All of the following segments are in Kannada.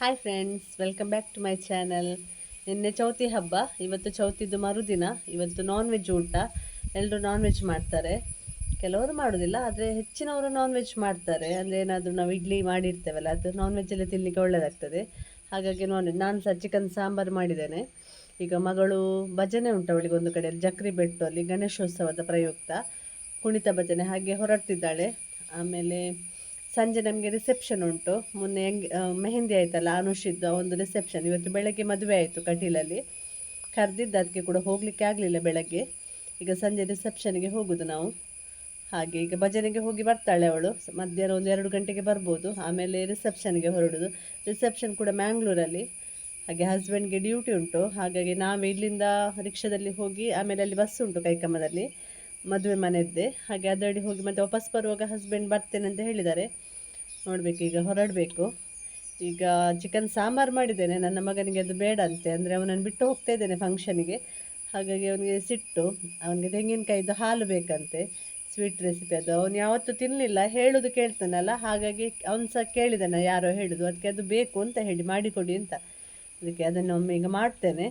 Hi friends welcome back to my channel ನಿನ್ನೆ ಚೌತಿ ಹಬ್ಬ, ಇವತ್ತು ಚೌತಿದ್ದು ಮರುದಿನ, ಇವತ್ತು ನಾನ್ ವೆಜ್ ಊಟ. ಎಲ್ಲರೂ ನಾನ್ ವೆಜ್ ಮಾಡ್ತಾರೆ. ಕೆಲವರು ಮಾಡೋದಿಲ್ಲ, ಆದರೆ ಹೆಚ್ಚಿನವರು ನಾನ್ ವೆಜ್ ಮಾಡ್ತಾರೆ. ಅಂದರೆ ಏನಾದರೂ ನಾವು ಇಡ್ಲಿ ಮಾಡಿರ್ತೇವಲ್ಲ, ಅದು ನಾನ್ ವೆಜ್ಜಲ್ಲಿ ತಿನ್ನಲಿಕ್ಕೆ ಒಳ್ಳೆಯದಾಗ್ತದೆ ಹಾಗಾಗಿ ನಾನ್ ವೆಜ್ ನಾನು ಸಹ ಚಿಕನ್ ಸಾಂಬಾರು ಮಾಡಿದ್ದೇನೆ. ಈಗ ಮಗಳು ಭಜನೆ ಉಂಟು ಅವಳಿಗೆ ಒಂದು ಕಡೆಯಲ್ಲಿ ಜಕ್ರಿ ಬೆಟ್ಟು, ಅಲ್ಲಿ ಗಣೇಶೋತ್ಸವದ ಪ್ರಯುಕ್ತ. ಕುಣಿತ ಭಜನೆ, ಹಾಗೆ ಹೊರಡ್ತಿದ್ದಾಳೆ. ಆಮೇಲೆ ಸಂಜೆ ನಮಗೆ ರಿಸೆಪ್ಷನ್ ಉಂಟು. ಮೊನ್ನೆ ಹೆಂಗ್ ಮೆಹಂದಿ ಆಯ್ತಲ್ಲ, ಅನುಷಿದ್ದು ಒಂದು ರಿಸೆಪ್ಷನ್ ಇವತ್ತು ಬೆಳಗ್ಗೆ ಮದುವೆ ಆಯಿತು ಕಟೀಲಲ್ಲಿ. ಕರೆದಿದ್ದು ಅದಕ್ಕೆ ಕೂಡ ಹೋಗಲಿಕ್ಕೆ ಆಗಲಿಲ್ಲ ಬೆಳಗ್ಗೆ. ಈಗ ಸಂಜೆ ರಿಸೆಪ್ಷನ್ಗೆ ಹೋಗೋದು ನಾವು. ಹಾಗೆ ಈಗ ಭಜನೆಗೆ ಹೋಗಿ ಬರ್ತಾಳೆ ಅವಳು. ಮಧ್ಯಾಹ್ನ ಒಂದು ಎರಡು ಗಂಟೆಗೆ ಬರ್ಬೋದು. ಆಮೇಲೆ ರಿಸೆಪ್ಷನ್ಗೆ ಹೊರಡೋದು. ರಿಸೆಪ್ಷನ್ ಕೂಡ ಮ್ಯಾಂಗ್ಳೂರಲ್ಲಿ ಹಾಗೆ ಹಸ್ಬೆಂಡ್ಗೆ ಡ್ಯೂಟಿ ಉಂಟು. ಹಾಗಾಗಿ ನಾವು ಇಲ್ಲಿಂದ ರಿಕ್ಷಾದಲ್ಲಿ ಹೋಗಿ, ಆಮೇಲೆ ಅಲ್ಲಿ ಬಸ್ ಉಂಟು ಕೈಕಮ್ಮದಲ್ಲಿ. ಮದುವೆ ಮನೆಯದ್ದೆ. ಹಾಗೆ ಅದರಡಿ ಹೋಗಿ ಮತ್ತೆ ವಾಪಸ್ ಬರುವಾಗ ಹಸ್ಬೆಂಡ್ ಬರ್ತೇನೆ ಅಂತ ಹೇಳಿದ್ದಾರೆ. ನೋಡಬೇಕು, ಈಗ ಹೊರಡಬೇಕು. ಈಗ ಚಿಕನ್ ಸಾಂಬಾರು ಮಾಡಿದ್ದೇನೆ. ನನ್ನ ಮಗನಿಗೆ ಅದು ಬೇಡ ಅಂತೆ. ಅಂದರೆ ಅವನನ್ನು ಬಿಟ್ಟು ಹೋಗ್ತಾ ಇದ್ದೇನೆ ಫಂಕ್ಷನಿಗೆ ಹಾಗಾಗಿ ಅವನಿಗೆ ಸಿಟ್ಟು, ಅವನಿಗೆ ತೆಂಗಿನಕಾಯಿದು ಹಾಲು ಬೇಕಂತೆ. ಸ್ವೀಟ್ ರೆಸಿಪಿ ಅದು. ಅವನು ಯಾವತ್ತೂ ತಿನ್ನಲಿಲ್ಲ ಹೇಳೋದು ಕೇಳ್ತಾನಲ್ಲ. ಹಾಗಾಗಿ ಅವನು ಸಹ ಕೇಳಿದ್ದಾನೆ ಯಾರೋ ಹೇಳೋದು. ಅದಕ್ಕೆ ಅದು ಬೇಕು ಅಂತ ಹೇಳಿ, ಮಾಡಿಕೊಡಿ ಅಂತ. ಅದಕ್ಕೆ ಅದನ್ನು ಒಮ್ಮೆ ಈಗ ಮಾಡ್ತೇನೆ.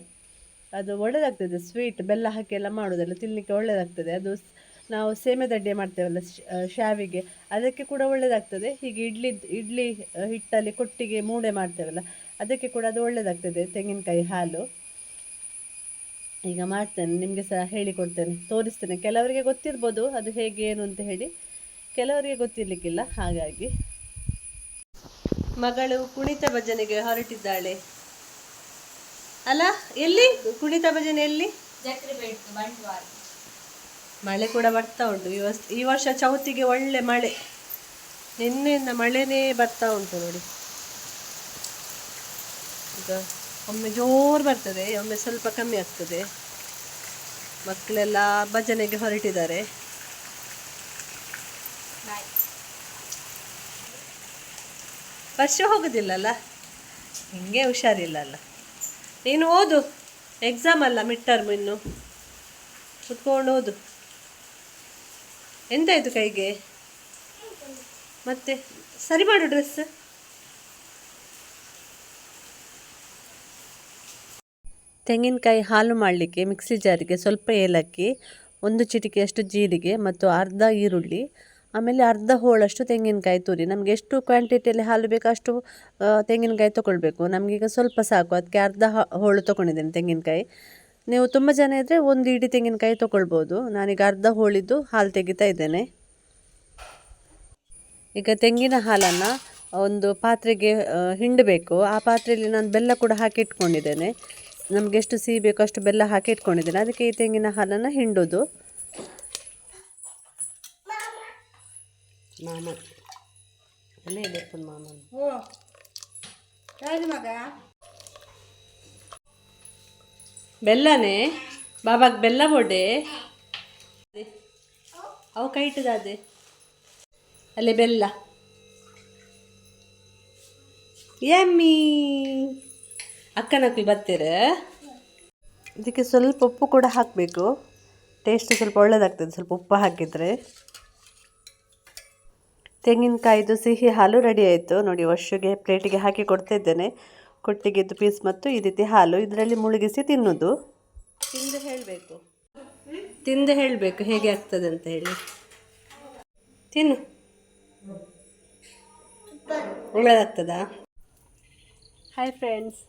ಅದು ಒಳ್ಳೆದಾಗ್ತದೆ ಸ್ವೀಟ್ ಬೆಲ್ಲ ಹಾಕಿ ಎಲ್ಲ ಮಾಡೋದಲ್ಲ ತಿನ್ನಲಿಕ್ಕೆ ಒಳ್ಳೆದಾಗ್ತದೆ. ಅದು ನಾವು ಸೇಮೆ ದಡ್ಡೆ ಮಾಡ್ತೇವಲ್ಲ ಶಾವಿಗೆ ಅದಕ್ಕೆ ಕೂಡ ಒಳ್ಳೆದಾಗ್ತದೆ. ಹೀಗೆ ಇಡ್ಲಿ ಇಡ್ಲಿ ಹಿಟ್ಟಲ್ಲಿ ಕೊಟ್ಟಿಗೆ ಮೂಡೆ ಮಾಡ್ತೇವಲ್ಲ, ಅದಕ್ಕೆ ಕೂಡ ಅದು ಒಳ್ಳೆದಾಗ್ತದೆ, ತೆಂಗಿನಕಾಯಿ ಹಾಲು. ಈಗ ಮಾಡ್ತೇನೆ, ನಿಮಗೆ ಸಹ ಹೇಳಿಕೊಡ್ತೇನೆ ತೋರಿಸ್ತೇನೆ. ಕೆಲವರಿಗೆ ಗೊತ್ತಿರ್ಬೋದು, ಅದು ಹೇಗೆ, ಏನು ಅಂತ ಹೇಳಿ. ಕೆಲವರಿಗೆ ಗೊತ್ತಿರಲಿಕ್ಕಿಲ್ಲ, ಹಾಗಾಗಿ. ಮಗಳು ಕುಣಿತ ಭಜನೆಗೆ ಹೊರಟಿದ್ದಾಳೆ. ಅಲ್ಲ ಎಲ್ಲಿ? ಕುಣಿತ ಭಜನೆ ಎಲ್ಲಿ? ಮಳೆ ಕೂಡ ಬರ್ತಾ ಉಂಟು. ಈ ವರ್ಷ ಈ ವರ್ಷ ಚೌತಿಗೆ ಒಳ್ಳೆ ಮಳೆ. ನಿನ್ನೆಯಿಂದ ಮಳೆನೇ ಬರ್ತಾ ಉಂಟು ನೋಡಿ. ಈಗ ಒಮ್ಮೆ ಜೋರು ಬರ್ತದೆ ಒಮ್ಮೆ ಸ್ವಲ್ಪ ಕಮ್ಮಿ ಆಗ್ತದೆ. ಮಕ್ಕಳೆಲ್ಲ ಭಜನೆಗೆ ಹೊರಟಿದ್ದಾರೆ. ವರ್ಷ ಹೋಗೋದಿಲ್ಲಲ್ಲ ಹಿಂಗೆ ಹುಷಾರಿಲ್ಲ ಅಲ್ಲ? ನೀನು ಓದು. ಎಕ್ಸಾಮ್ ಅಲ್ಲ ಮಿಡ್ ಟರ್ಮ್ ಇನ್ನು. ಕುತ್ಕೊಂಡು ಓದು. ಎಂತಾಯ್ತು ಕೈಗೆ? ಮತ್ತೆ ಸರಿ ಮಾಡು ಡ್ರೆಸ್ ತೆಂಗಿನಕಾಯಿ ಹಾಲು ಮಾಡಲಿಕ್ಕೆ ಮಿಕ್ಸಿ ಜಾರಿಗೆ ಸ್ವಲ್ಪ ಏಲಕ್ಕಿ, ಒಂದು ಚಿಟಿಕೆಯಷ್ಟು ಜೀರಿಗೆ ಮತ್ತು ಅರ್ಧ ಈರುಳ್ಳಿ ಆಮೇಲೆ ಅರ್ಧ ಹೋಳಷ್ಟು ತೆಂಗಿನಕಾಯಿ ತುರಿ. ನಮಗೆ ಎಷ್ಟು ಕ್ವಾಂಟಿಟಿಯಲ್ಲಿ ಹಾಲು ಬೇಕೋ ಅಷ್ಟು ತೆಂಗಿನಕಾಯಿ ತೊಗೊಳ್ಬೇಕು. ನಮಗೀಗ ಸ್ವಲ್ಪ ಸಾಕು. ಅದಕ್ಕೆ ಅರ್ಧ ಹೋಳು ತೊಗೊಂಡಿದ್ದೇನೆ ತೆಂಗಿನಕಾಯಿ. ನೀವು ತುಂಬ ಜನ ಇದ್ದರೆ ಒಂದು ಇಡೀ ತೆಂಗಿನಕಾಯಿ ತೊಗೊಳ್ಬೋದು. ನಾನೀಗ ಅರ್ಧ ಹೋಳಿದ್ದು ಹಾಲು ತೆಗಿತಾ ಇದ್ದೇನೆ. ಈಗ ತೆಂಗಿನ ಹಾಲನ್ನು ಒಂದು ಪಾತ್ರೆಗೆ ಹಿಂಡಬೇಕು. ಆ ಪಾತ್ರೆಯಲ್ಲಿ ನಾನು ಬೆಲ್ಲ ಕೂಡ ಹಾಕಿ ಇಟ್ಕೊಂಡಿದ್ದೇನೆ. ನಮಗೆ ಎಷ್ಟು ಸಿಹಿ ಬೇಕೋ ಅಷ್ಟು ಬೆಲ್ಲ ಹಾಕಿ ಇಟ್ಕೊಂಡಿದ್ದೇನೆ. ಅದಕ್ಕೆ ಈ ತೆಂಗಿನ ಹಾಲನ್ನು ಹಿಂಡೋದು. ಮಾಮ ಅಲ್ಲೇ ಇದೆ ಮಾಮನ. ಓ ಯಾರು ಮಗ? ಬೆಲ್ಲನೇ? ಬಾಬಾಗ ಬೆಲ್ಲ ಬೋಡೆ ಅವು ಕೈ ಇಟ್ಟದಾದೆ ಅಲ್ಲಿ ಬೆಲ್ಲ. ಯಮ್ಮಿ ಅಕ್ಕನಕ್ಕಿ ಬರ್ತೀರ? ಇದಕ್ಕೆ ಸ್ವಲ್ಪ ಉಪ್ಪು ಕೂಡ ಹಾಕಬೇಕು. ಟೇಸ್ಟ್ ಸ್ವಲ್ಪ ಒಳ್ಳೆಯದಾಗ್ತದೆ ಸ್ವಲ್ಪ ಉಪ್ಪು ಹಾಕಿದರೆ. ತೆಂಗಿನಕಾಯಿದು ಸಿಹಿ ಹಾಲು ರೆಡಿ ಆಯಿತು. ನೋಡಿ, ವರ್ಷಗೆ ಪ್ಲೇಟಿಗೆ ಹಾಕಿ ಕೊಡ್ತಾ ಇದ್ದೇನೆ ಕೊಟ್ಟಿಗೆದ್ದು ಪೀಸ್ ಮತ್ತು ಈ ರೀತಿ ಹಾಲು. ಇದರಲ್ಲಿ ಮುಳುಗಿಸಿ ತಿನ್ನೋದು. ತಿಂದು ಹೇಳಬೇಕು. ತಿಂದು ಹೇಳಬೇಕು. ಹೇಗೆ ಆಗ್ತದೆ ಅಂತ ಹೇಳಿ. ತಿನ್ನು. ಒಳ್ಳೆದಾಗ್ತದಾ? ಹಾಯ್ ಫ್ರೆಂಡ್ಸ್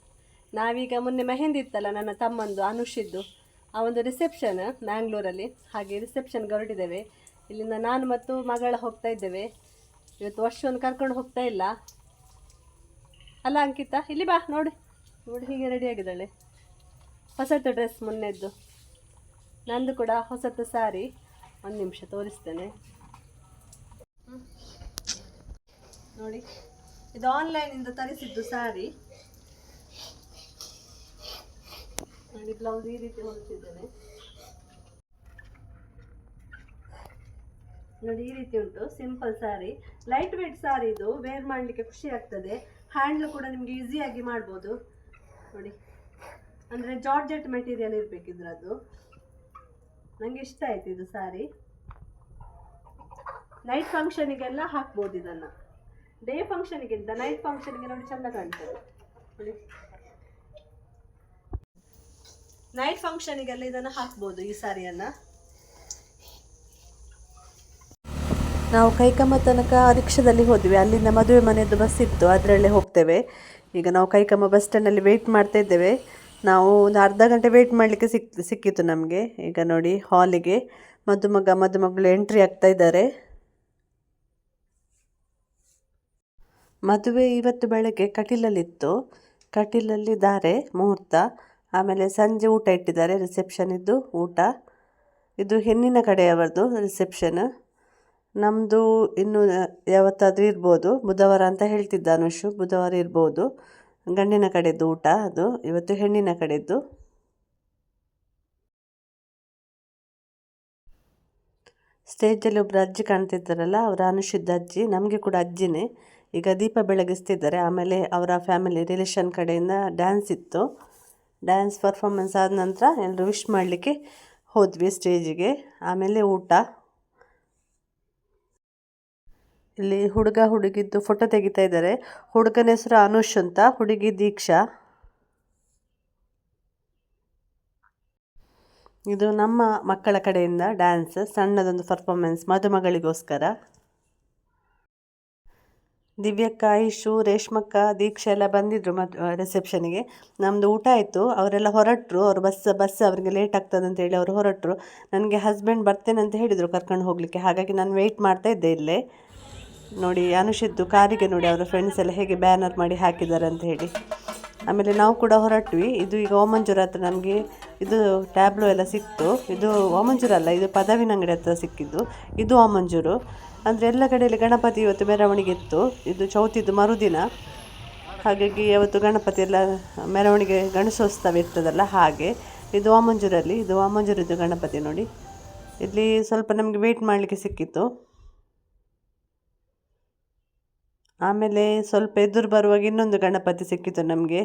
ನಾವೀಗ ಮೊನ್ನೆ ಮೆಹಂದಿ ಇತ್ತಲ್ಲ ನನ್ನ ತಮ್ಮಂದು, ಅನುಷಿದ್ದು. ಆ ಒಂದು ರಿಸೆಪ್ಷನ್ ಮ್ಯಾಂಗ್ಳೂರಲ್ಲಿ ಹಾಗೆ ರಿಸೆಪ್ಷನ್ಗೆ ಹೊರಟಿದ್ದೇವೆ ಇಲ್ಲಿಂದ ನಾನು ಮತ್ತು ಮಗಳ ಹೋಗ್ತಾ ಇದ್ದೇವೆ. ಇವತ್ತು ವರ್ಷವನ್ನು ಕರ್ಕೊಂಡು ಹೋಗ್ತಾ ಇಲ್ಲ. ಅಲ್ಲ, ಅಂಕಿತ, ಇಲ್ಲಿ ಬಾ, ನೋಡಿ. ನೋಡಿ, ಹೀಗೆ ರೆಡಿ ಆಗಿದ್ದಾಳೆ. ಹೊಸತು ಡ್ರೆಸ್ ಮೊನ್ನೆದ್ದು. ನಂದು ಕೂಡ ಹೊಸತು ಸಾರಿ ಒಂದು ನಿಮಿಷ ತೋರಿಸ್ತೇನೆ. ನೋಡಿ, ಇದು ಆನ್ಲೈನಿಂದ ತರಿಸಿದ್ದು ಸಾರಿ ನೋಡಿ ಬ್ಲೌಸ್ ಈ ರೀತಿ ಹೊಲಿಸಿದ್ದೇನೆ. ನೋಡಿ, ಈ ರೀತಿ ಉಂಟು. Simple sari light weight sari ಇದು. ವೇರ್ ಮಾಡಲಿಕ್ಕೆ ಖುಷಿ ಆಗ್ತದೆ. ಹ್ಯಾಂಡ್ಲ್ ಕೂಡ ನಿಮಗೆ ಈಸಿಯಾಗಿ ಮಾಡ್ಬೋದು. ನೋಡಿ. ಅಂದರೆ ಜಾರ್ಜೆಟ್ ಮೆಟೀರಿಯಲ್ ಇರಬೇಕಿದ್ರದ್ದು. ನನಗೆ ಇಷ್ಟ ಆಯ್ತು ಇದು ಸಾರಿ ನೈಟ್ ಫಂಕ್ಷನಿಗೆಲ್ಲ ಹಾಕ್ಬೋದು ಇದನ್ನು. ಡೇ ಫಂಕ್ಷನ್ಗಿಂತ ನೈಟ್ ಫಂಕ್ಷನ್ಗೆ ನೋಡಿ ಚೆಂದ ಕಾಣ್ತದೆ. ನೈಟ್ ಫಂಕ್ಷನಿಗೆಲ್ಲ ಇದನ್ನು ಹಾಕ್ಬೋದು ಈ ಸಾರಿಯನ್ನು ನಾವು ಕೈಕಮ್ಮ ತನಕ ರಿಕ್ಷಾದಲ್ಲಿ ಹೋದ್ವಿ. ಅಲ್ಲಿಂದ ಮದುವೆ ಮನೆಯದ್ದು ಬಸ್ ಇತ್ತು. ಅದರಲ್ಲೇ ಹೋಗ್ತೇವೆ. ಈಗ ನಾವು ಕೈಕಮ್ಮ ಬಸ್ ಸ್ಟ್ಯಾಂಡಲ್ಲಿ ವೆಯ್ಟ್ ಮಾಡ್ತಾ ಇದ್ದೇವೆ. ನಾವು ಒಂದು ಅರ್ಧ ಗಂಟೆ ವೆಯ್ಟ್ ಮಾಡಲಿಕ್ಕೆ ಸಿಕ್, ಸಿಕ್ಕಿತ್ತು ನಮಗೆ. ಈಗ ನೋಡಿ ಹಾಲಿಗೆ ಮದುಮಗ, ಮದುಮಗಳು ಎಂಟ್ರಿ ಆಗ್ತಾ ಇದ್ದಾರೆ. ಮದುವೆ ಇವತ್ತು ಬೆಳಗ್ಗೆ ಕಟೀಲಲ್ಲಿತ್ತು. ಕಟೀಲಲ್ಲಿ ದಾರೆ ಮುಹೂರ್ತ. ಆಮೇಲೆ ಸಂಜೆ ಊಟ ಇಟ್ಟಿದ್ದಾರೆ. ರಿಸೆಪ್ಷನ್ ಇದ್ದು ಊಟ. ಇದು ಹೆಣ್ಣಿನ ಕಡೆಯವರದು ರಿಸೆಪ್ಷನ್ ನಮ್ಮದು ಇನ್ನು ಯಾವತ್ತಾದರೂ ಇರ್ಬೋದು. ಬುಧವಾರ ಅಂತ ಹೇಳ್ತಿದ್ದ ಅನುಷು. ಬುಧವಾರ ಇರ್ಬೋದು. ಗಂಡಿನ ಕಡೆದು ಊಟ ಅದು. ಇವತ್ತು ಹೆಣ್ಣಿನ ಕಡೆದ್ದು. ಸ್ಟೇಜಲ್ಲಿ ಒಬ್ಬರು ಅಜ್ಜಿ ಕಾಣ್ತಿದ್ದಾರಲ್ಲ, ಅವರ ಅನುಷಿದ್ದ ಅಜ್ಜಿ. ನಮಗೆ ಕೂಡ ಅಜ್ಜಿನೇ. ಈಗ ದೀಪ ಬೆಳಗಿಸ್ತಿದ್ದಾರೆ. ಆಮೇಲೆ ಅವರ ಫ್ಯಾಮಿಲಿ ರಿಲೇಷನ್ ಕಡೆಯಿಂದ ಡ್ಯಾನ್ಸ್ ಇತ್ತು. ಡ್ಯಾನ್ಸ್ ಪರ್ಫಾರ್ಮೆನ್ಸ್ ಆದ ನಂತರ ಎಲ್ಲರೂ ವಿಶ್ ಮಾಡಲಿಕ್ಕೆ ಹೋದ್ವಿ ಸ್ಟೇಜಿಗೆ. ಆಮೇಲೆ ಊಟ. ಇಲ್ಲಿ ಹುಡುಗ ಹುಡುಗಿದ್ದು ಫೋಟೋ ತೆಗಿತಾ ಇದ್ದಾರೆ. ಹುಡುಗನ ಹೆಸರು ಅನುಷ್ ಅಂತ, ಹುಡುಗಿ ದೀಕ್ಷಾ. ಇದು ನಮ್ಮ ಮಕ್ಕಳ ಕಡೆಯಿಂದ ಡ್ಯಾನ್ಸ್ ಸಣ್ಣದೊಂದು ಪರ್ಫಾರ್ಮೆನ್ಸ್ ಮದುಮಗಳಿಗೋಸ್ಕರ. ದಿವ್ಯಕ್ಕ ಐಶು ರೇಷ್ಮಕ್ಕ, ದೀಕ್ಷೆ ಎಲ್ಲ ಬಂದಿದ್ದರು ಮದ್ ರಿಸೆಪ್ಷನಿಗೆ ನಮ್ಮದು ಊಟ ಆಯಿತು, ಅವರೆಲ್ಲ ಹೊರಟರು, ಅವರು ಬಸ್ ಬಸ್ ಅವರಿಗೆ ಲೇಟ್ ಆಗ್ತದೆ ಅಂತ ಹೇಳಿ ಅವರು ಹೊರಟರು. ನನಗೆ ಹಸ್ಬೆಂಡ್ ಬರ್ತೇನೆ ಅಂತ ಹೇಳಿದರು ಕರ್ಕೊಂಡು ಹೋಗಲಿಕ್ಕೆ, ಹಾಗಾಗಿ ನಾನು ವೆಯ್ಟ್ ಮಾಡ್ತಾ ಇದ್ದೆ ಇಲ್ಲೇ. ನೋಡಿ, ಅನುಷಿದ್ದು ಕಾರಿಗೆ ನೋಡಿ, ಅವರ ಫ್ರೆಂಡ್ಸ್ ಎಲ್ಲ ಹೇಗೆ ಬ್ಯಾನರ್ ಮಾಡಿ ಹಾಕಿದ್ದಾರೆ ಅಂತ ಹೇಳಿ. ಆಮೇಲೆ ನಾವು ಕೂಡ ಹೊರಟ್ವಿ. ಇದು ಈಗ ಓಮಂಜೂರ ಹತ್ರ ನಮಗೆ ಇದು ಟ್ಯಾಬ್ಲೋ ಎಲ್ಲ ಸಿಕ್ತು. ಇದು ಓಮಂಜೂರು ಅಲ್ಲ, ಇದು ಪದವಿನ ಅಂಗಡಿ ಹತ್ರ ಸಿಕ್ಕಿದ್ದು. ಇದು ಓಮಂಜೂರು. ಅಂದರೆ ಎಲ್ಲ ಕಡೆಯಲ್ಲಿ ಗಣಪತಿ ಇವತ್ತು ಮೆರವಣಿಗೆ ಇತ್ತು. ಇದು ಚೌತಿದ್ದು ಮರುದಿನ. ಹಾಗಾಗಿ ಯಾವತ್ತು ಗಣಪತಿ ಎಲ್ಲ ಮೆರವಣಿಗೆ ಗಣೇಶೋತ್ಸವ ಇರ್ತದಲ್ಲ ಹಾಗೆ. ಇದು ವಾಮಂಜೂರಲ್ಲಿ ಇದು ವಾಮಂಜೂರಿದ್ದು ಗಣಪತಿ ನೋಡಿ. ಇಲ್ಲಿ ಸ್ವಲ್ಪ ನಮಗೆ ವೆಯ್ಟ್ ಮಾಡಲಿಕ್ಕೆ ಸಿಕ್ಕಿತ್ತು. ಆಮೇಲೆ ಸ್ವಲ್ಪ ಎದುರು ಬರುವಾಗ ಇನ್ನೊಂದು ಗಣಪತಿ ಸಿಕ್ಕಿತು ನಮಗೆ.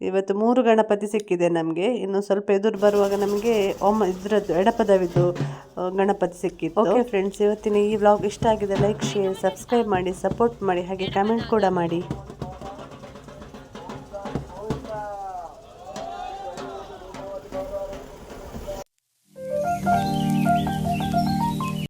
ಇವತ್ತು ಮೂರು ಗಣಪತಿ ಸಿಕ್ಕಿದೆ ನಮಗೆ. ಇನ್ನು ಸ್ವಲ್ಪ ಎದುರು ಬರುವಾಗ ನಮಗೆ ಒಮ್ಮ, ಇದ್ರದ್ದು ಎಡಪದವಿದ್ದು ಗಣಪತಿ ಸಿಕ್ಕಿತ್ತು. ಓಕೆ ಫ್ರೆಂಡ್ಸ್ ಇವತ್ತಿನ ಈ ವ್ಲಾಗ್ ಇಷ್ಟ ಆಗಿದೆ ಲೈಕ್ ಶೇರ್ ಸಬ್ಸ್ಕ್ರೈಬ್ ಮಾಡಿ ಸಪೋರ್ಟ್ ಮಾಡಿ, ಹಾಗೆ ಕಮೆಂಟ್ ಕೂಡ ಮಾಡಿ.